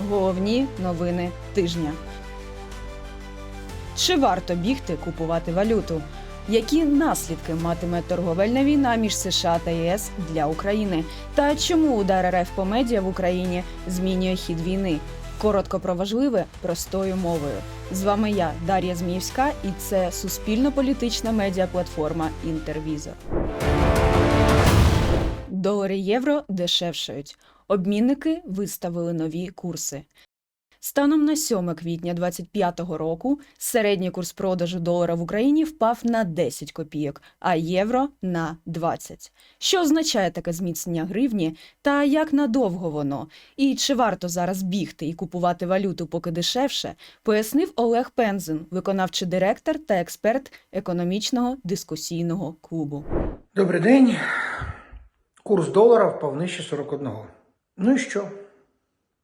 Головні новини тижня. Чи варто бігти купувати валюту? Які наслідки матиме торговельна війна між США та ЄС для України? Та чому удар РФ по медіа в Україні змінює хід війни? Коротко про важливе простою мовою. З вами я, Дар'я Зміївська, і це суспільно-політична медіаплатформа Інтервізор. Долари євро дешевшають. Обмінники виставили нові курси. Станом на 7 квітня 2025 року середній курс продажу долара в Україні впав на 10 копійок, а євро на 20. Що означає таке зміцнення гривні та як надовго воно? І чи варто зараз бігти і купувати валюту поки дешевше, пояснив Олег Пензин, виконавчий директор та експерт економічного дискусійного клубу. Добрий день. Курс долара впав нижче 41. Ну і що?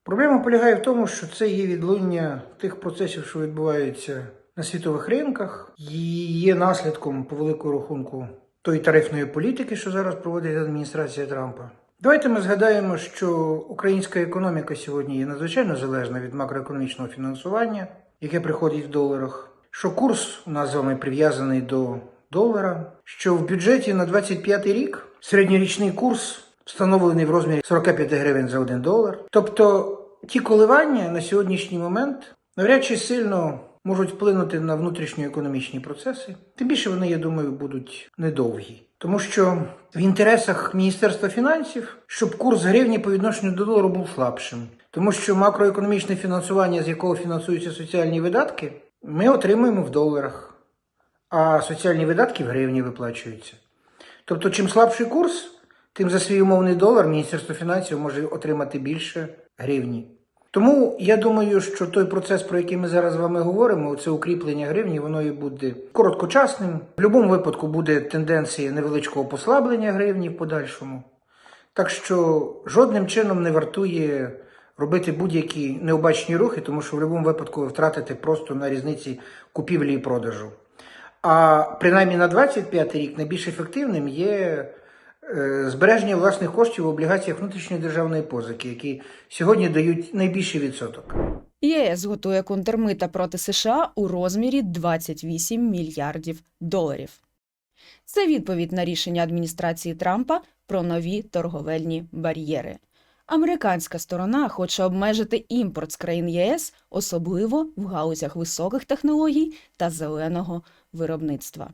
Проблема полягає в тому, що це є відлуння тих процесів, що відбуваються на світових ринках, і є наслідком по великому рахунку тої тарифної політики, що зараз проводить адміністрація Трампа. Давайте ми згадаємо, що українська економіка сьогодні є надзвичайно залежна від макроекономічного фінансування, яке приходить в доларах, що курс у нас з вами прив'язаний до долара, що в бюджеті на 25 рік середньорічний курс встановлений в розмірі 45 гривень за 1 долар. Тобто ті коливання на сьогоднішній момент навряд чи сильно можуть вплинути на внутрішньоекономічні процеси. Тим більше вони, я думаю, будуть недовгі. Тому що в інтересах Міністерства фінансів, щоб курс гривні по відношенню до долару був слабшим. Тому що макроекономічне фінансування, з якого фінансуються соціальні видатки, ми отримуємо в доларах, а соціальні видатки в гривні виплачуються. Тобто, чим слабший курс, тим за свій умовний долар Міністерство фінансів може отримати більше гривні. Тому я думаю, що той процес, про який ми зараз з вами говоримо, це укріплення гривні, воно і буде короткочасним. В будь-якому випадку буде тенденція невеличкого послаблення гривні в подальшому. Так що жодним чином не вартує робити будь-які необачні рухи, тому що в будь-якому випадку ви втратите просто на різниці купівлі і продажу. А принаймні на 25 рік найбільш ефективним є збереження власних коштів в облігаціях внутрішньої державної позики, які сьогодні дають найбільший відсоток. ЄС готує контрмита проти США у розмірі 28 мільярдів доларів. Це відповідь на рішення адміністрації Трампа про нові торговельні бар'єри. Американська сторона хоче обмежити імпорт з країн ЄС, особливо в галузях високих технологій та зеленого виробництва.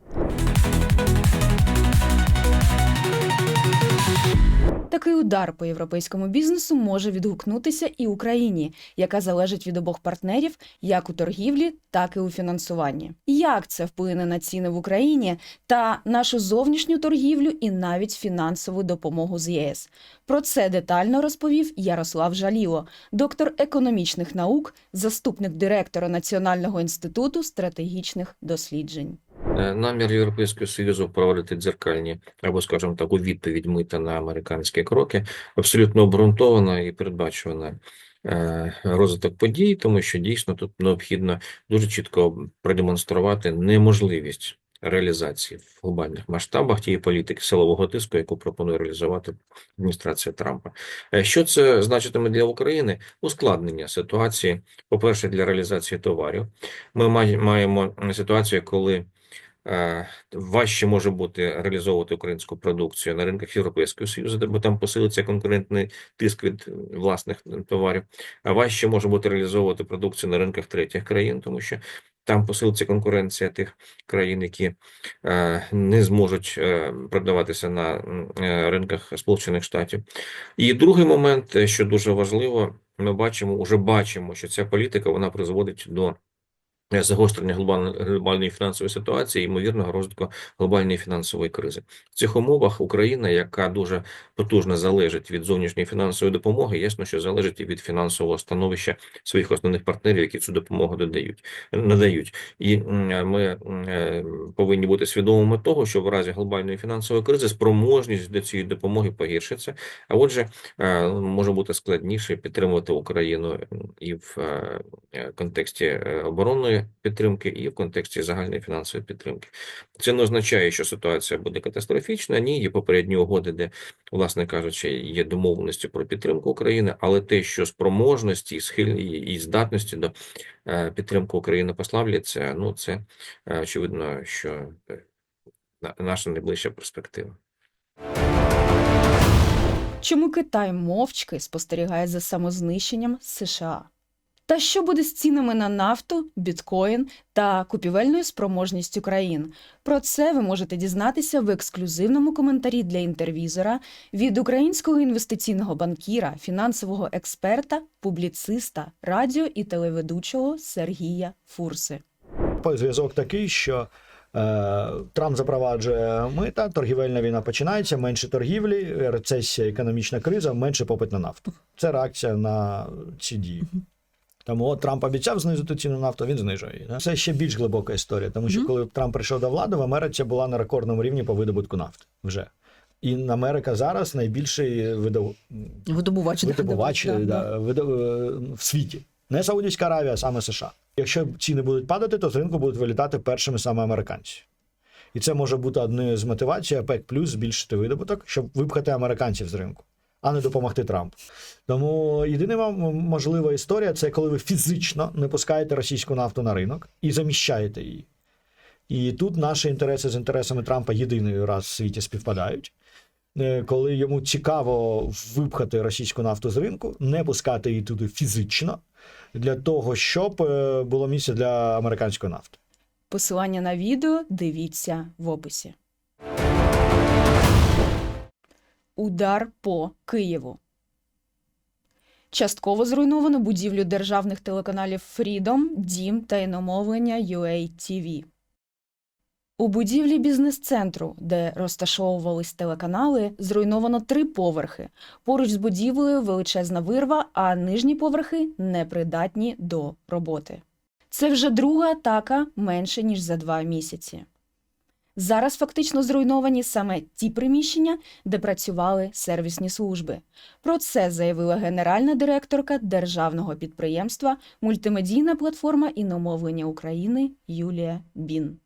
Такий удар по європейському бізнесу може відгукнутися і Україні, яка залежить від обох партнерів як у торгівлі, так і у фінансуванні. Як це вплине на ціни в Україні та нашу зовнішню торгівлю і навіть фінансову допомогу з ЄС? Про це детально розповів Ярослав Жаліло, доктор економічних наук, заступник директора Національного інституту стратегічних досліджень. Е, Намір Європейського Союзу проводити дзеркальні або, скажімо так, у відповідь мита на американські кроки абсолютно обґрунтовано і передбачувано е, розвиток подій, тому що дійсно тут необхідно дуже чітко продемонструвати неможливість реалізації в глобальних масштабах тієї політики силового тиску, яку пропонує реалізувати адміністрація Трампа. Е, Що це значитиме для України? Ускладнення ситуації, по-перше, для реалізації товарів. Ми маємо ситуацію, коли важче може бути реалізовувати українську продукцію на ринках Європейського Союзу, бо там посилиться конкурентний тиск від е, власних товарів, а важче може бути реалізовувати продукцію на ринках третіх країн, тому що там посилиться конкуренція тих країн, які е, не зможуть е, продаватися на е, ринках Сполучених Штатів. І другий момент, е, що дуже важливо, ми бачимо, уже бачимо, що ця політика вона призводить до е, загострення глобальної, фінансової ситуації, ймовірного розвитку глобальної фінансової кризи. В цих умовах Україна, яка дуже потужно залежить від зовнішньої фінансової допомоги, ясно, що залежить і від фінансового становища своїх основних партнерів, які цю допомогу додають, надають. І ми е, повинні бути свідомими того, що в разі глобальної фінансової кризи спроможність до цієї допомоги погіршиться. А отже, е, може бути складніше підтримувати Україну і в е, е, контексті е, оборонної підтримки, і в контексті загальної фінансової підтримки. Це не означає, що ситуація буде катастрофічна. Ні, є попередні угоди, де, власне кажучи, є домовленості про підтримку України, але те, що спроможності, і і здатності до е, підтримки України послабляться, ну це е, очевидно, що е, наша найближча перспектива. Чому Китай мовчки спостерігає за самознищенням США? Та що буде з цінами на нафту, біткоін та купівельною спроможністю країн? Про це ви можете дізнатися в ексклюзивному коментарі для інтервізора від українського інвестиційного банкіра, фінансового експерта, публіциста, радіо і телеведучого Сергія Фурси. Зв'язок такий, що е, Трамп запроваджує мита, торгівельна війна починається, менше торгівлі, рецесія, економічна криза, менше попит на нафту. Це реакція на ці дії. Тому Трамп обіцяв знизити ціну на нафту, він знижує її. Це ще більш глибока історія, тому що коли Трамп прийшов до влади, в Америці була на рекордному рівні по видобутку нафти вже. І Америка зараз найбільший видов... Видобувач, видобувач да, да, да, видо- е, в світі. Не Саудівська Аравія, а саме США. Якщо ціни будуть падати, то з ринку будуть вилітати першими саме американці. І це може бути однією з мотивацій ОПЕК плюс збільшити видобуток, щоб випхати американців з ринку, а не допомогти Трампу. Тому єдина можлива історія це коли ви фізично не пускаєте російську нафту на ринок і заміщаєте її. І тут наші інтереси з інтересами Трампа єдиний раз в світі співпадають. Е, Коли йому цікаво випхати російську нафту з ринку, не пускати її туди фізично, для того, щоб е, було місце для американської нафти. Посилання на відео дивіться в описі. Удар по Києву. Частково зруйновано будівлю державних телеканалів Freedom, Дім та іномовлення UA TV. У будівлі бізнес-центру, де розташовувались телеканали, зруйновано три поверхи. Поруч з будівлею величезна вирва, а нижні поверхи непридатні до роботи. Це вже друга атака менше ніж за два місяці. Зараз фактично зруйновані саме ті приміщення, де працювали сервісні служби. Про це заявила генеральна директорка державного підприємства Мультимедійна платформа іномовлення України Юлія Бін.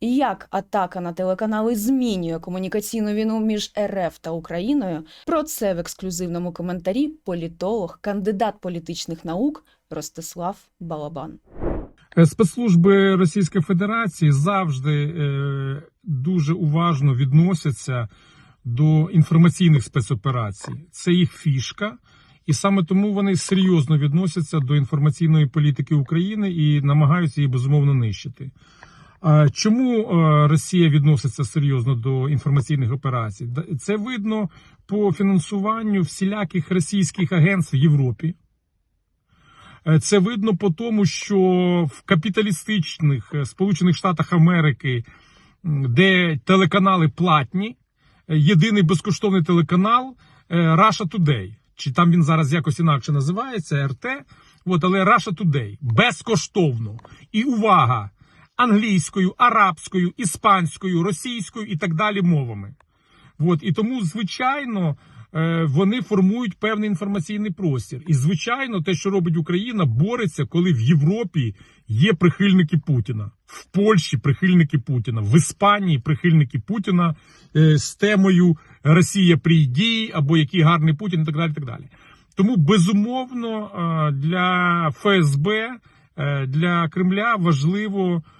Як атака на телеканали змінює комунікаційну війну між РФ та Україною? Про це в ексклюзивному коментарі політолог, кандидат політичних наук Ростислав Балабан. Е, Спецслужби Російської Федерації завжди е, дуже уважно відносяться до інформаційних спецоперацій. Це їх фішка, і саме тому вони серйозно відносяться до інформаційної політики України і намагаються її безумовно нищити. Чому е, Росія відноситься серйозно до інформаційних операцій? Це видно по фінансуванню всіляких російських агентств в Європі. Е, Це видно по тому, що в капіталістичних е, Сполучених Штатах Америки, де телеканали платні, е, єдиний безкоштовний телеканал е, Russia Today. Чи там він зараз якось інакше називається РТ. От, але Russia Today безкоштовно. І увага! Англійською, арабською, іспанською, російською і так далі мовами. От, і тому, звичайно, е, вони формують певний інформаційний простір. І, звичайно, те, що робить Україна, бореться, коли в Європі є прихильники Путіна, в Польщі прихильники Путіна, в Іспанії прихильники Путіна е, з темою Росія прийді або який гарний Путін, і так далі. так далі. Тому, безумовно, е, для ФСБ, е, для Кремля важливо е,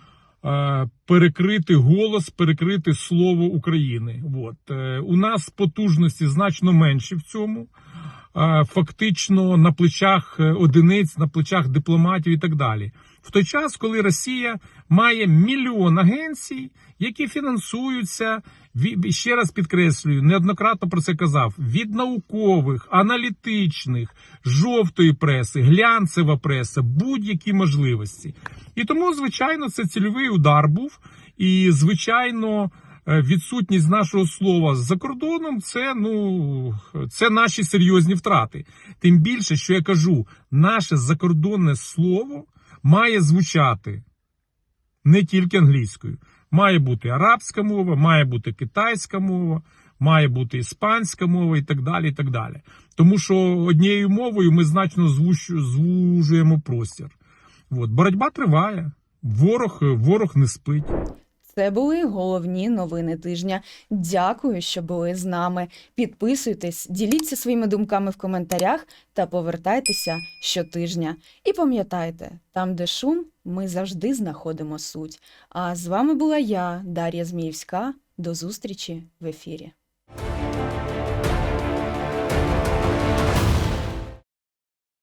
перекрити голос, перекрити слово України. От. Е, У нас потужності значно менші в цьому. Е, Фактично на плечах е, одиниць, на плечах дипломатів і так далі. В той час, коли Росія має мільйон агенцій, які фінансуються, ще раз підкреслюю, неоднократно про це казав, від наукових, аналітичних, жовтої преси, глянцева преса, будь-які можливості. І тому, звичайно, це цільовий удар був. І, звичайно, е, відсутність нашого слова за кордоном це ну це наші серйозні втрати. Тим більше, що я кажу, наше закордонне слово має звучати не тільки англійською. Має бути арабська мова, має бути китайська мова, має бути іспанська мова і так далі. і так далі. Тому що однією мовою ми значно звужуємо простір. От. Боротьба триває. Ворог, ворог не спить. Це були головні новини тижня. Дякую, що були з нами. Підписуйтесь, діліться своїми думками в коментарях та повертайтеся щотижня. І пам'ятайте, там, де шум, ми завжди знаходимо суть. А з вами була я, Дар'я Зміївська. До зустрічі в ефірі.